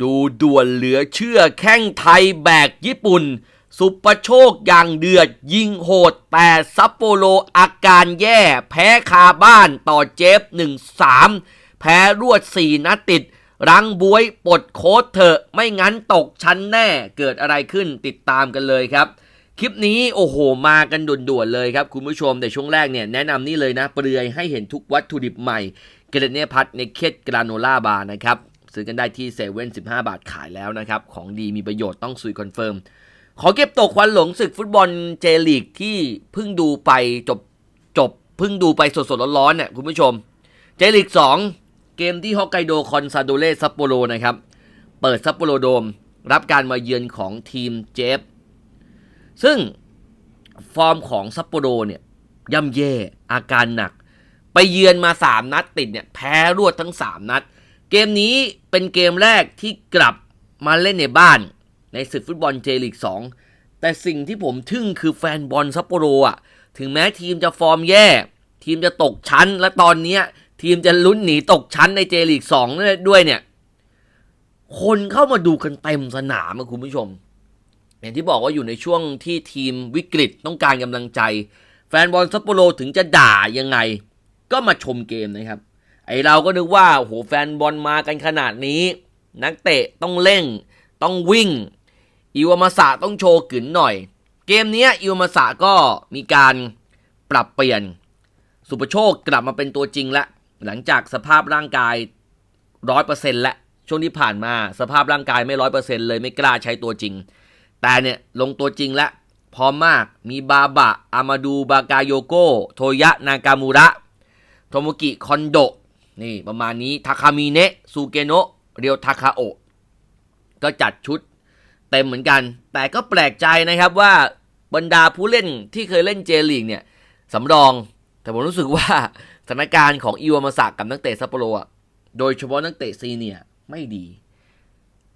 ดูด่วนเหลือเชื่อแข้งไทยแบกญี่ปุ่น สุปโชคอย่างเดือดยิงโหด แต่ซัปโปโรอาการแย่แพ้คาบ้านต่อเจฟ 1-3 แพ้รวด 4นัดติด รังบวยปลดโค้ดเถอะ ไม่งั้นตกชั้นแน่เกิดอะไรขึ้นติดตามกันเลยครับ คลิปนี้โอ้โหมากันด่วนๆเลยครับ คุณผู้ชมแต่ช่วงแรกเนี่ยแนะนำนี่เลยนะ เปลือยให้เห็นทุกวัตถุดิบใหม่เกรเนียพัทในเคดกราโนล่าบาร์นะครับ ซื้อกันได้ที่เซเว่น15บาทขายแล้วนะครับ ของดีมีประโยชน์ต้องซุยคอนเฟิร์ม ขอเก็บตกควันหลงศึกฟุตบอลเจลีกที่เพิ่งดูไปจบจบเพิ่งดูไปสดๆร้อนๆเนี่ยคุณผู้ชม เจลีก2เกมที่ฮอกไกโดคอนซาโดเรซัปโปโรนะครับ เปิดซัปโปโรโดม รับการมาเยือนของทีมเจฟ ซึ่งฟอร์มของซัปโปโรเนี่ยย่ำแย่อาการหนัก ไปเยือนมา 3 นัดติดเนี่ยแพ้รวดทั้ง 3 นัด เกมนี้เป็นเกมแรกที่กลับมาเล่นในบ้าน ในศึกฟุตบอลเจลีก2แต่สิ่งที่ผมทึ่งคือแฟนบอลซัปโปโรอะ ถึงแม้ทีมจะฟอร์มแย่ ทีมจะตกชั้น และตอนนี้ทีมจะลุ้นหนีตกชั้นในเจลีก2ด้วยเนี่ย คนเข้ามาดูกันเต็มสนามอะคุณผู้ชม อย่างที่บอกว่าอยู่ในช่วงที่ทีมวิกฤตต้องการกำลังใจ แฟนบอลซัปโปโรถึงจะด่ายังไง ก็มาชมเกมนะครับ ไอเราก็นึกว่าโอ้โหแฟนบอลมากันขนาดนี้ นักเตะต้องเร่ง ต้องวิ่ง อิวามาสะต้องโชว์กึ๋นหน่อย เกมนี้อิวามาสะก็มีการปรับเปลี่ยน สุปโชคกลับมาเป็นตัวจริงแล้วหลังจากสภาพร่างกายร้อยเปอร์เซ็นต์แล้วช่วงที่ผ่านมาสภาพร่างกายไม่ร้อยเปอร์เซ็นต์เลยไม่กล้าใช้ตัวจริง แต่เนี่ยลงตัวจริงแล้วพร้อมมากมีบาบะ อามาดู บากาโยโกโทยะ นากามูระ โทโมกิ คอนโด นี่ประมาณนี้ทาคามิเนะซูเกโนะเรียวทาคาโอะก็จัดชุดเต็มเหมือนกัน แต่ก็แปลกใจนะครับว่าบรรดาผู้เล่นที่เคยเล่นเจลีกเนี่ยสำรอง แต่ผมรู้สึกว่าสถานการณ์ของอิวามาสะกับนักเตะซัปโปโรอะโดยเฉพาะนักเตะซีเนียไม่ดี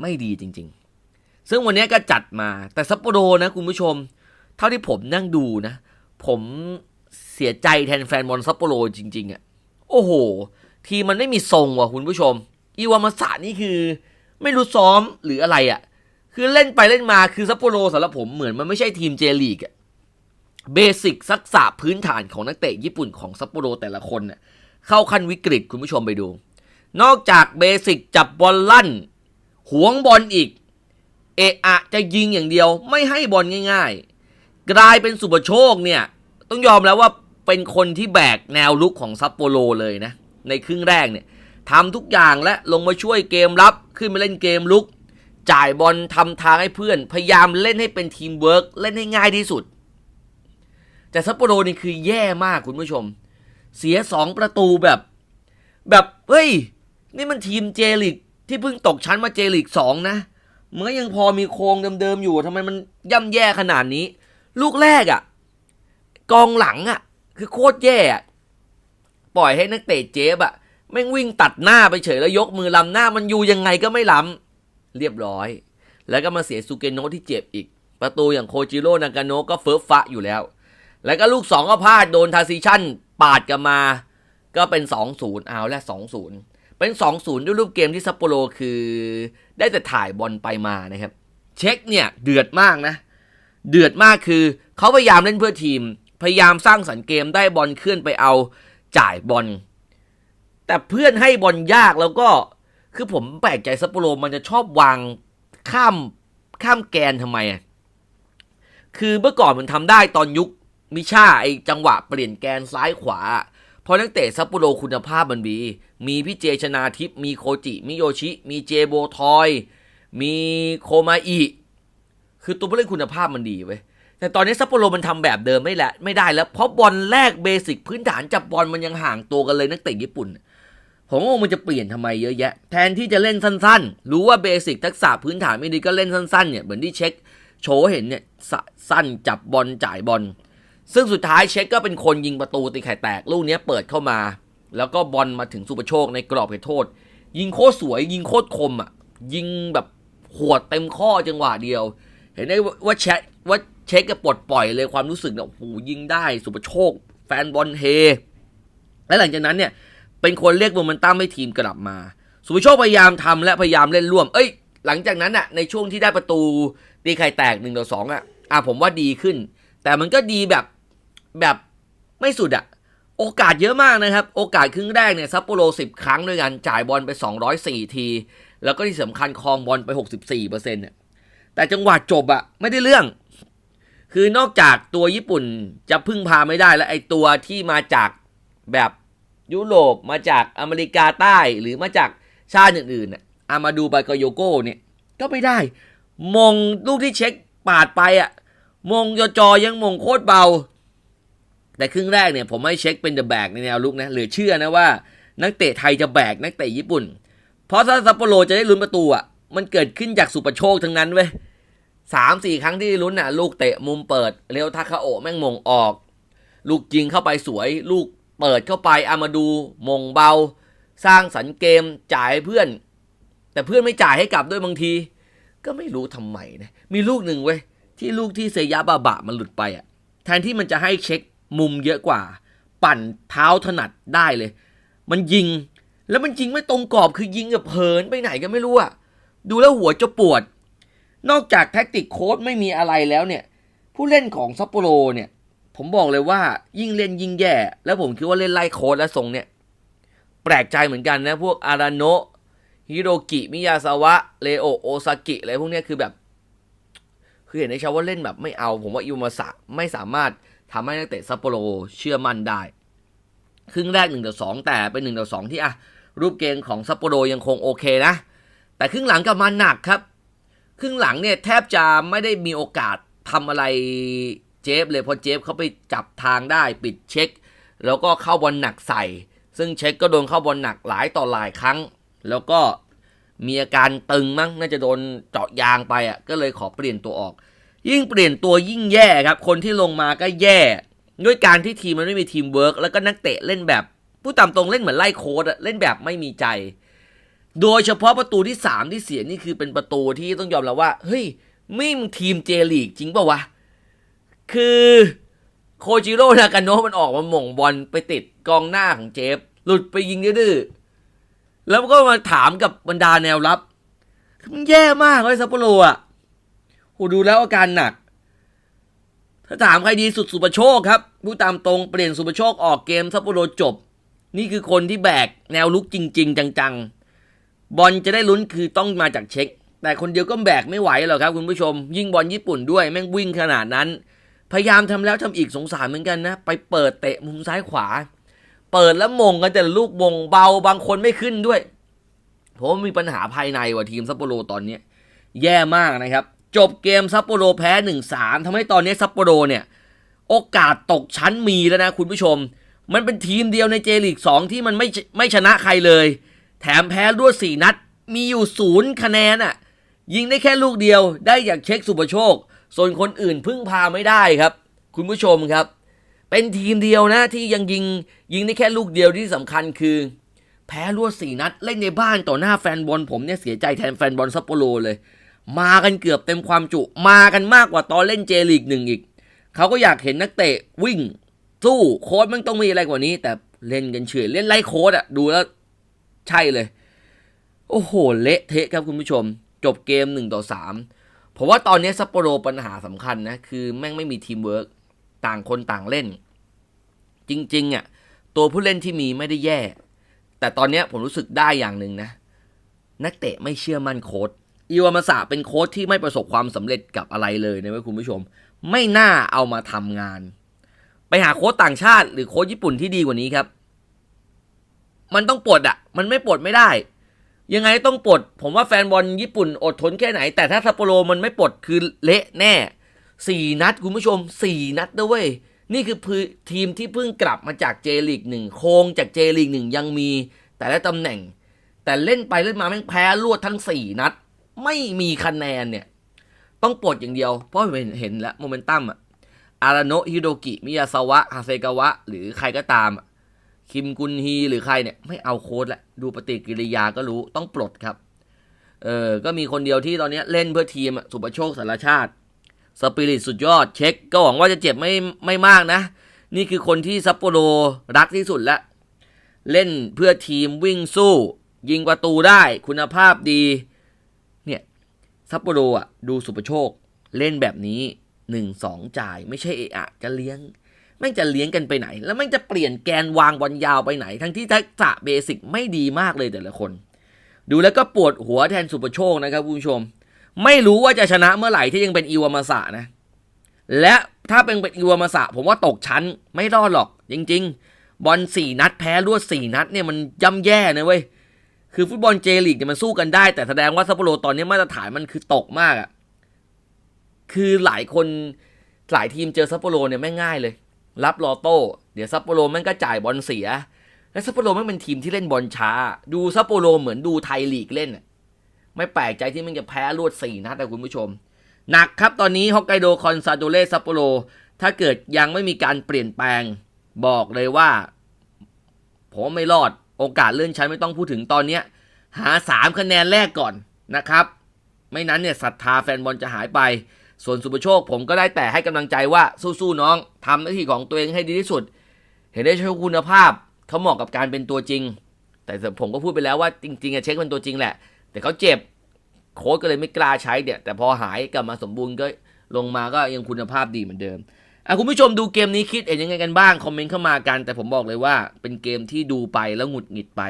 ไม่ดีจริง ๆ ซึ่งวันนี้ก็จัดมาแต่ซัปโปโรนะคุณผู้ชม เท่าที่ผมนั่งดูนะ ผมเสียใจแทนแฟนบอลซัปโปโรจริง ๆอะ่ะโอ้โห ทีมมันไม่มีทรงว่ะคุณผู้ชม อีวามาสะนี่คือ ไม่รู้ซ้อมหรืออะไรอะ่ะ คือเล่นไปเล่นมาคือซัปโปโรสำหรับผมเหมือนมันไม่ใช่ทีมเจลีกอะเบสิกทักษะพื้นฐานของนักเตะญี่ปุ่นของซัปโปโรแต่ละคนเน่ะเข้าขั้นวิกฤตคุณผู้ชมไปดู นอกจากเบสิกจับบอลลั่นหวงบอลอีก เอะอะจะยิงอย่างเดียวไม่ให้บอลง่ายๆ กลายเป็นสุปโชคเนี่ย ต้องยอมแล้วว่าเป็นคนที่แบกแนวลุกของซัปโปโรเลยนะ ในครึ่งแรกเนี่ยทำทุกอย่างและลงมาช่วยเกมรับขึ้นมาเล่นเกมลุก จ่ายบอลทำทางให้เพื่อน พยายามเล่นให้เป็นทีมเวิร์กเล่นให้ง่ายที่สุด แต่ซัปโปโรนี่คือแย่มากคุณผู้ชม เสียสองประตูแบบ แบบเฮ้ย นี่มันทีมเจลิกที่เพิ่งตกชั้นมาเจลิกสองนะมันก็ยังพอมีโครงเดิมๆอยู่ทำไมมันย่ำแย่ขนาดนี้ ลูกแรกอะ่ะ กองหลังอะ่ะ คือโคตรแย่อะ ปล่อยให้นักเตะเจฟอะแม่งวิ่งตัดหน้าไปเฉยแล้วยกมือล้ำหน้ามันอยู่ยังไงก็ไม่ล้ำเรียบร้อย แล้วก็มาเสียซูเกโนะที่เจ็บอีก ประตูอย่างโคจิโร่นากาโนะก็เฟิร์ฟฟะอยู่แล้ว แล้วก็ลูกสองก็พลาดโดนทาซิชั่นปาดกันมา ก็เป็น 2-0เอาแล้ว2-0 เป็น 2-0 ด้วยรูปเกมที่ซัปโปโรคือ ได้แต่ถ่ายบอลไปมานะครับ เช็คเนี่ยเดือดมากนะ เดือดมากคือเขาพยายามเล่นเพื่อทีม พยายามสร้างสรรค์เกมได้บอลเคลื่อนไปเอา จ่ายบอลแต่เพื่อนให้บอลยากแล้วก็คือผมแปลกใจซัปโปโรมันจะชอบวางข้ามข้ามแกนทำไมอะคือเมื่อก่อนมันทำได้ตอนยุคมิชาไอจังหวะเปลี่ยนแกนซ้ายขวา เพราะนักเตะซัปโปโรคุณภาพมันดี มีพี่เจชนาทิพมีโคจิ มิโยชิ มีเจโบทอย มีโคมาอิ คือตัวผู้เล่นคุณภาพมันดีเว้ย แต่ตอนนี้ซัปโปโรมันทำแบบเดิมไม่แหละไม่ได้แล้ว เพราะบอลแรกเบสิกพื้นฐานจับบอลมันยังห่างตัวกันเลยนักเตะญี่ปุ่น ผมว่ามันจะเปลี่ยนทำไมเยอะแยะ แทนที่จะเล่นสั้นๆ รู้ว่าเบสิกทักษะพื้นฐานไม่ดีก็เล่นสั้นๆเนี่ยเหมือนที่เช็คโชว์เห็นเนี่ยสสั้นจับบอลจ่ายบอล ซึ่งสุดท้ายเช็คก็เป็นคนยิงประตูตีไข่แตกลูกนี้เปิดเข้ามา แล้วก็บอลมาถึงสุปโชคในกรอบเขตโทษ ยิงโคตรสวย ยิงโคตรคมอะยิงแบบหัวดเต็มข้อจังหวะเดียว เห็นได้ว่าเช็คว่า เช็คก็ปลดปล่อยเลยความรู้สึกเนี่ยโอ้โหยิงได้สุปโชค แฟนบอลเฮ และหลังจากนั้นเนี่ย เป็นคนเรียกโมเมนตัมให้ทีมกลับมา สุภโชคพยายามทำและพยายามเล่นร่วม เอ้ย หลังจากนั้นอะในช่วงที่ได้ประตูตีไข่แตกหนึ่งต่อสองอะอะผมว่าดีขึ้น แต่มันก็ดีแบบแบบไม่สุดอะโอกาสเยอะมากนะครับ โอกาสครึ่งแรกเนี่ยซัปโปโร 10 ครั้งด้วยกันจ่ายบอลไป 204 ที แล้วก็ที่สำคัญครองบอลไป 64%เนี่ยแต่จังหวะจบอะไม่ได้เรื่อง คือนอกจากตัวญี่ปุ่นจะพึ่งพาไม่ได้แล้วไอ้ตัวที่มาจากแบบยุโรปมาจากอเมริกาใต้หรือมาจากชาติอื่นๆน่ะอามาดูบากโยโก้เนี่ยก็ไม่ได้ มงลูกที่เช็คปาดไปอะมงยจอยังมงโคตรเบา แต่ครึ่งแรกเนี่ยผมให้เช็คเป็นเดอะแบกในแนวลุกนะเหลือเชื่อนะว่านักเตะไทยจะแบกนักเตะญี่ปุ่น เพราะถ้าซัปโปโรจะได้ลุ้นประตูอะมันเกิดขึ้นจากสุปโชคทั้งนั้นเว้ย สามสี่ครั้งที่ลุ้นอะ ลูกเตะมุมเปิดเร็วทาคาโอแม่งมงออก ลูกยิงเข้าไปสวย ลูกเปิดเข้าไปอามาดูมงเบา สร้างสรรค์เกมจ่ายให้เพื่อน แต่เพื่อนไม่จ่ายให้กลับด้วยบางที ก็ไม่รู้ทำไมนะมีลูกหนึ่งเว้ยที่ลูกที่เซยะบาบะมันหลุดไปอะ แทนที่มันจะให้เช็คมุมเยอะกว่า ปั่นเท้าถนัดได้เลย มันยิง แล้วมันยิงไม่ตรงกรอบคือยิงกับเผินไปไหนก็ไม่รู้อะดูแล้วหัวจะปวด นอกจากแท็กติกโค้ดไม่มีอะไรแล้วเนี่ย ผู้เล่นของซัปโปโรเนี่ย ผมบอกเลยว่ายิ่งเล่นยิ่งแย่ แล้วผมคิดว่าเล่นไล่โค้ดและทรงเนี่ย แปลกใจเหมือนกันนะ พวกอาราโนะฮิโรกิ มิยาซาวะ เลโอ โอซากิ อะไรพวกนี้คือแบบ คือเห็นในชาวว่าเล่นแบบไม่เอา ผมว่าอิวมาสะไม่สามารถทำให้นักเตะซัปโปโรเชื่อมั่นได้ ครึ่งแรก1ต่อ2แต่เป็น1ต่อ2ที่อะรูปเกมของซัปโปโรยังคงโอเคนะ แต่ครึ่งหลังกลับมาหนักครับ ครึ่งหลังเนี่ยแทบจะไม่ได้มีโอกาสทำอะไรเจฟเลยเพราะเจฟเขาไปจับทางได้ปิดเช็ค แล้วก็เข้าบอลหนักใส่ ซึ่งเช็คก็โดนเข้าบอลหนักหลายต่อหลายครั้ง แล้วก็มีอาการตึงมั้งน่าจะโดนเจาะยางไปอะก็เลยขอเปลี่ยนตัวออก ยิ่งเปลี่ยนตัวยิ่งแย่ครับ คนที่ลงมาก็แย่ ด้วยการที่ทีมมันไม่มีทีมเวิร์กแล้วก็นักเตะเล่นแบบ ผู้ตามตรงเล่นเหมือนไล่โค้ดอะเล่นแบบไม่มีใจ โดยเฉพาะประตูที่ 3 ที่เสียนี่คือเป็นประตูที่ต้องยอมแล้วว่า เฮ้ยไม่มทีมเจลีกจริงป่าวะ คือโคจิโร่นากาโนะมันออกมาหม่งบอลไปติดกองหน้าของเจฟ หลุดไปยิงดื้อแล้วก็มาถามกับบรรดาแนวรับมันแย่มากเลยซัปโปโรอะโหดูแล้วอาการหนัก ถ้าถามใครดีสุดสุปโชคครับผู้ตามตรงเปลี่ยนสุปโชคออกเกมซัปโปโรจบ นี่คือคนที่แบกแนวลุกจริง ๆ จังๆ บอลจะได้ลุ้นคือต้องมาจากเช็ค แต่คนเดียวก็แบกไม่ไหวหรอกครับคุณผู้ชม ยิ่งบอลญี่ปุ่นด้วยแม่งวิ่งขนาดนั้น พยายามทำแล้วทำอีกสงสารเหมือนกันนะ ไปเปิดเตะมุมซ้ายขวา เปิดแล้วมงกันแต่ลูกมงเบาบางคนไม่ขึ้นด้วยผมว่ามีปัญหาภายในว่ะทีมซัปโปโรตอนเนี้แย่มากนะครับ จบเกมซัปโปโรแพ้ 1-3ทำให้ตอนนี้ซัปโปโรเนี่ย โอกาสตกชั้นมีแล้วนะคุณผู้ชม มันเป็นทีมเดียวในเจลีก2ที่มันไม่ไม่ชนะใครเลย แถมแพ้รวด4 นัด มีอยู่ศูนย์คะแนนอะ ยิงได้แค่ลูกเดียว ได้จากเช็คสุปโชค ส่วนคนอื่นพึ่งพาไม่ได้ครับ คุณผู้ชมครับ เป็นทีมเดียวนะที่ยังยิงยิงได้แค่ลูกเดียวที่สำคัญคือ แพ้รวด4นัด เล่นในบ้านต่อหน้าแฟนบอลผมเนี่ยเสียใจแทนแฟนบอลซัปโปโรเลย มากันเกือบเต็มความจุ มากันมากกว่าตอนเล่นเจลีกหนึ่งอีก เขาก็อยากเห็นนักเตะวิ่งสู้โค้ดมันต้องมีอะไรกว่านี้ แต่เล่นกันเฉยเล่นไล่โค้ดอะดูแล้ว ใช่เลย โอ้โห เละเทะครับคุณผู้ชม จบเกม1ต่อ3ผมว่าตอนนี้ซัปโปโรปัญหาสำคัญนะ คือแม่งไม่มีทีมเวิร์กต่างคนต่างเล่น จริงๆอะตัวผู้เล่นที่มีไม่ได้แย่ แต่ตอนนี้ผมรู้สึกได้อย่างหนึ่งนะ นักเตะไม่เชื่อมั่นโค้ดอิวามาสะเป็นโค้ดที่ไม่ประสบความสำเร็จกับอะไรเลยนะคุณผู้ชม ไม่น่าเอามาทำงาน ไปหาโค้ดต่างชาติหรือโค้ดญี่ปุ่นที่ดีกว่านี้ครับ มันต้องปลดอะมันไม่ปลดไม่ได้ ยังไงต้องปลด ผมว่าแฟนบอลญี่ปุ่นอดทนแค่ไหน แต่ถ้าซัปโปโรมันไม่ปลดคือเละแน่สี่นัดคุณผู้ชมสี่นัดด้วย นี่คือทีมที่เพิ่งกลับมาจากเจลีกหนึ่งโคงจากเจลีกหนึ่งยังมี แต่ละตำแหน่ง แต่เล่นไปเล่นมาแม่งแพ้รวดทั้งสี่นัด ไม่มีคะแนนเนี่ย ต้องปลดอย่างเดียว เพราะเห็นเห็นแล้วโมเมนตัมอะอาราโนฮิโดกิมิยาซาวะฮาเซกาวะ หรือใครก็ตามอะ คิมกุนฮีหรือใครเนี่ยไม่เอาโค้ดละดูปฏิกิริยาก็รู้ต้องปลดครับ เออก็มีคนเดียวที่ตอนนี้เล่นเพื่อทีมสุปโชคสารชาติสปิริตสุดยอดเช็ค ก็หวังว่าจะเจ็บไม่ไม่มากนะ นี่คือคนที่ซัปโปโรรักที่สุดแล้วเล่นเพื่อทีมวิ่งสู้ ยิงประตูได้คุณภาพดี เนี่ยซัปโปโรอะดูสุประโชค เล่นแบบนี้หนึ่งสองจ่ายไม่ใช่เออะจะเลี้ยง แม่งจะเลี้ยงกันไปไหน แล้วแม่งจะเปลี่ยนแกนวางบอลยาวไปไหน ทั้งที่ทักษะเบสิกไม่ดีมากเลยแต่ละคน ดูแล้วก็ปวดหัวแทนสุประโชคนะครับคุณผู้ชม ไม่รู้ว่าจะชนะเมื่อไหร่ที่ยังเป็นอิวามาสะนะ และถ้าเป็นเป็นอิวามาสะผมว่าตกชั้นไม่รอดหรอกจริง ๆ บอลสี่นัดแพ้รวดสี่นัดเนี่ยมันย่ำแย่นะเว้ยคือฟุตบอลเจลีกเนี่ยมันสู้กันได้ แต่แสดงว่าซัปโปโรตอนนี้มาตรฐานมันคือตกมากอะ่ะคือหลายคนหลายทีมเจอซัปโปโรเนี่ยไม่ง่ายเลย รับลอโต้ เดี๋ยวซัปโปโรแม่งก็จ่ายบอลเสีย และซัปโปโรแม่งเป็นทีมที่เล่นบอลช้า ดูซัปโปโรเหมือนดูไทยลีกเล่น ไม่แปลกใจที่มันจะแพ้รวดสี่นัดนะคุณผู้ชม หนักครับตอนนี้ฮอกไกโดคอนซาโดเรซัปโปโรถ้าเกิดยังไม่มีการเปลี่ยนแปลง บอกเลยว่าผมไม่รอดโอกาสเลื่อนชั้นไม่ต้องพูดถึงตอนนี้หาสามคะแนนแรกก่อนนะครับ ไม่นั้นเนี่ยศรัทธาแฟนบอลจะหายไป ส่วนสุประโชคผมก็ได้แต่ให้กำลังใจว่าสู้ๆน้องทำหน้าที่ของตัวเองให้ดีที่สุด เห็นได้ใช้คุณภาพเขาเหมาะกับการเป็นตัวจริง แต่ผมก็พูดไปแล้วว่าจริงๆอะเช็คเป็นตัวจริงแหละ แต่เขาเจ็บโค้ชก็เลยไม่กล้าใช้เนี่ยแต่พอหายกลับมาสมบูรณ์ก็ลงมาก็ยังคุณภาพดีเหมือนเดิมอะคุณผู้ชมดูเกมนี้คิดเห็นยังไงกันบ้างคอมเมนต์เข้ามากัน แต่ผมบอกเลยว่าเป็นเกมที่ดูไปแล้วหงุดหงิดไป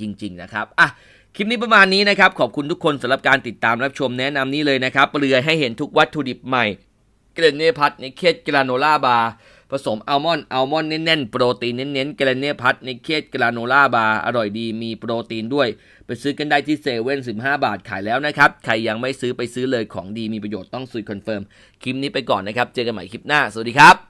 จริง ๆ นะครับอะ คลิปนี้ประมาณนี้นะครับ ขอบคุณทุกคนสำหรับการติดตามรับชมแนะนำนี้เลยนะครับ เปลือยให้เห็นทุกวัตถุดิบใหม่ เกรนเน่พัทในเคสกราโนล่าบาร์ผสมอัลมอนด์อัลมอนด์แน่นๆ โปรตีนเน้นๆเกรนเน่พัทในเคสกราโนล่าบาร์อร่อยดีมีโปรตีนด้วย ไปซื้อกันได้ที่เซเว่น15บาทขายแล้วนะครับ ใครยังไม่ซื้อไปซื้อเลยของดีมีประโยชน์ต้องซื้อคอนเฟิร์ม คลิปนี้ไปก่อนนะครับ เจอกันใหม่คลิปหน้า สวัสดีครับ